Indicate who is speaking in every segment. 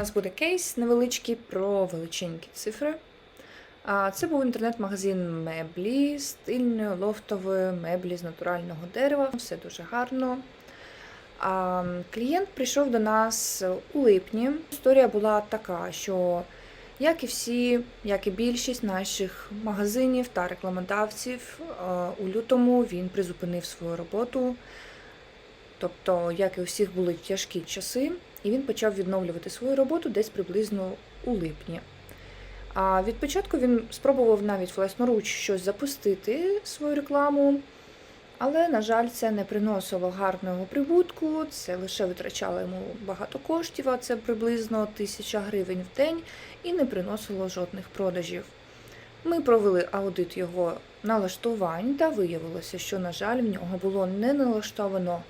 Speaker 1: У нас буде кейс невеличкий про величенькі цифри. Це був інтернет-магазин меблі, стильної, лофтової меблі з натурального дерева. Все дуже гарно. Клієнт прийшов до нас у липні. Історія була така, що як і всі, як і більшість наших магазинів та рекламодавців, у лютому він призупинив свою роботу. Тобто, як і у всіх були тяжкі часи, і він почав відновлювати свою роботу десь приблизно у липні. А від початку він спробував навіть власноруч щось запустити свою рекламу, але, на жаль, це не приносило гарного прибутку, це лише витрачало йому багато коштів, а це приблизно тисяча гривень в день, і не приносило жодних продажів. Ми провели аудит його налаштувань та виявилося, що, на жаль, в нього було не налаштовано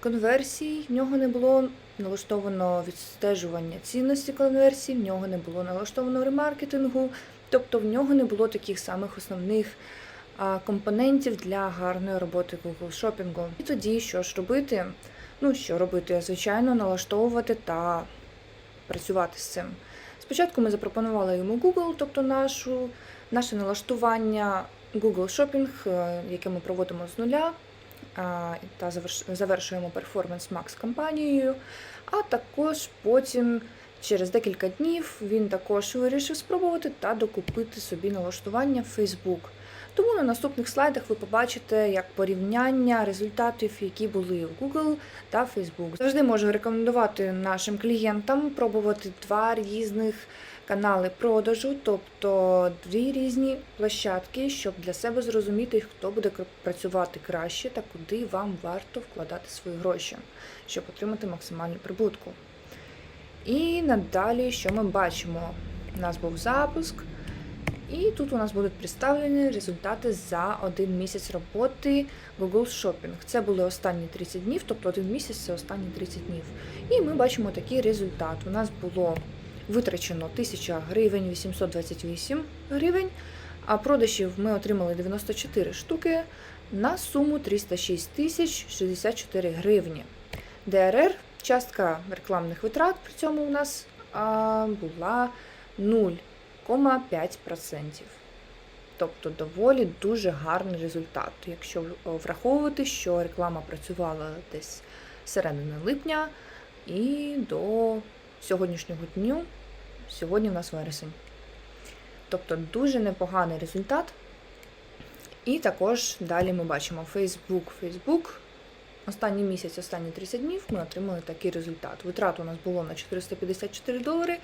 Speaker 1: конверсій, в нього не було налаштовано відстежування цінності конверсій, в нього не було налаштовано ремаркетингу, тобто в нього не було таких самих основних компонентів для гарної роботи Google шопінгу. І тоді що ж робити? Ну, що робити? Звичайно, налаштовувати та працювати з цим. Спочатку ми запропонували йому Google, тобто нашу, наше налаштування Google Shopping, е, яке ми проводимо з нуля та заверш- завершуємо перформанс Макс кампанією. А також потім, через декілька днів, він також вирішив спробувати та докупити собі налаштування в Facebook. Тому на наступних слайдах ви побачите як порівняння результатів, які були в Google та Facebook. Завжди можу рекомендувати нашим клієнтам пробувати два різних канали продажу, тобто дві різні площадки, щоб для себе зрозуміти, хто буде працювати краще та куди вам варто вкладати свої гроші, щоб отримати максимальну прибутку. І надалі, що ми бачимо? У нас був запуск. І тут у нас будуть представлені результати за один місяць роботи Google Shopping. Це були останні 30 днів, тобто один місяць це останні 30 днів. І ми бачимо такий результат. У нас було витрачено 1000 гривень 828 гривень, а продажів ми отримали 94 штуки на суму 306 тисяч 64 гривні. ДРР, частка рекламних витрат при цьому у нас була 0. 5,5%. Тобто доволі дуже гарний результат. Якщо е, враховувати, що реклама працювала десь середини липня і до сьогоднішнього дню, сьогодні в нас вересень. Тобто дуже непоганий результат. І також далі ми бачимо Facebook, Facebook. Останній місяць, останні 30 днів ми отримали такий результат. Витрат у нас було на 454 долари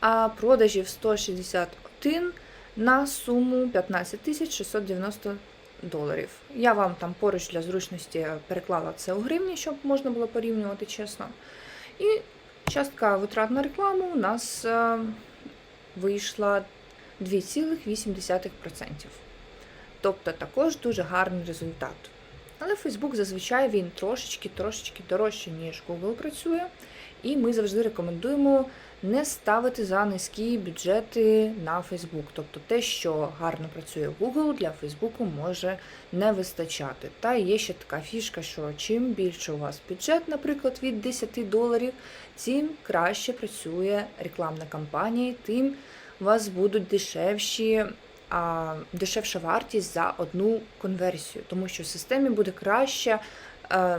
Speaker 1: а продажів 161 на суму 15 тисяч 690 доларів. Я вам там поруч для зручності переклала це у гривні, щоб можна було порівнювати чесно. І частка витрат на рекламу у нас е, вийшла 2,8%. Тобто також дуже гарний результат. Але Facebook зазвичай він трошечки-трошечки дорожче, ніж Google працює. І ми завжди рекомендуємо не ставити за низькі бюджети на Facebook. Тобто те, що гарно працює Google, для Facebook може не вистачати. Та є ще така фішка, що чим більше у вас бюджет, наприклад, від 10 доларів, тим краще працює рекламна кампанія, тим у вас будуть дешевші а, дешевша вартість за одну конверсію, тому що в системі буде краще е,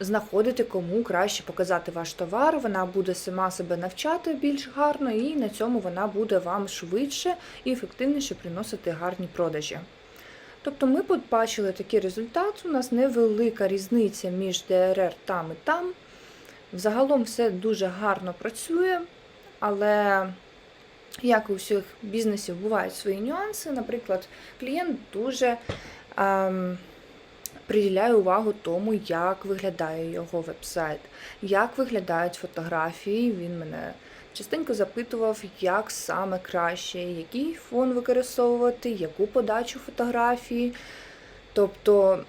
Speaker 1: знаходити, кому краще показати ваш товар. Вона буде сама себе навчати більш гарно, і на цьому вона буде вам швидше і ефективніше приносити гарні продажі. Тобто ми побачили такий результат. У нас невелика різниця між ДРР там і там. Взагалом все дуже гарно працює, але як у всіх бізнесів бувають свої нюанси. Наприклад, клієнт дуже ем, приділяє увагу тому, як виглядає його вебсайт, як виглядають фотографії. Він мене частенько запитував, як саме краще, який фон використовувати, яку подачу фотографії. Тобто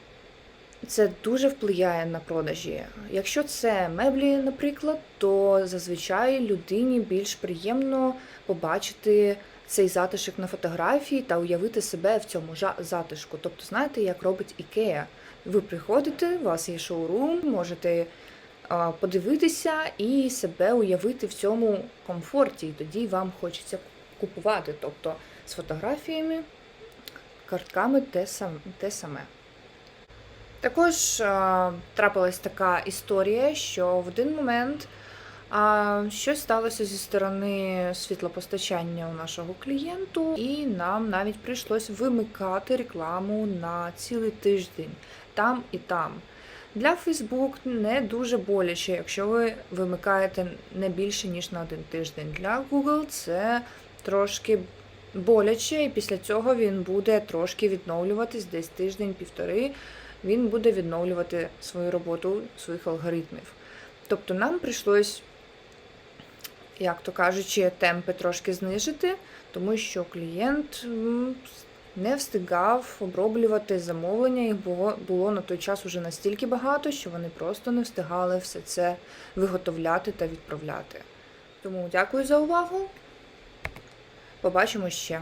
Speaker 1: це дуже впливає на продажі. Якщо це меблі, наприклад, то зазвичай людині більш приємно побачити цей затишок на фотографії та уявити себе в цьому затишку. Тобто, знаєте, як робить Ікея. Ви приходите, у вас є шоурум, можете подивитися і себе уявити в цьому комфорті. І тоді вам хочеться купувати. Тобто з фотографіями, картками те, сам, те саме. Також трапилась така історія, що в один момент а, щось сталося зі сторони світлопостачання у нашого клієнту, і нам навіть прийшлось вимикати рекламу на цілий тиждень там і там. Для Facebook не дуже боляче, якщо ви вимикаєте не більше ніж на один тиждень. Для Google це трошки боляче, і після цього він буде трошки відновлюватись десь тиждень-півтори. Він буде відновлювати свою роботу своїх алгоритмів. Тобто нам прийшлось, як то кажучи, темпи трошки знижити, тому що клієнт не встигав оброблювати замовлення. Їх було, було на той час уже настільки багато, що вони просто не встигали все це виготовляти та відправляти. Тому дякую за увагу. Побачимо ще.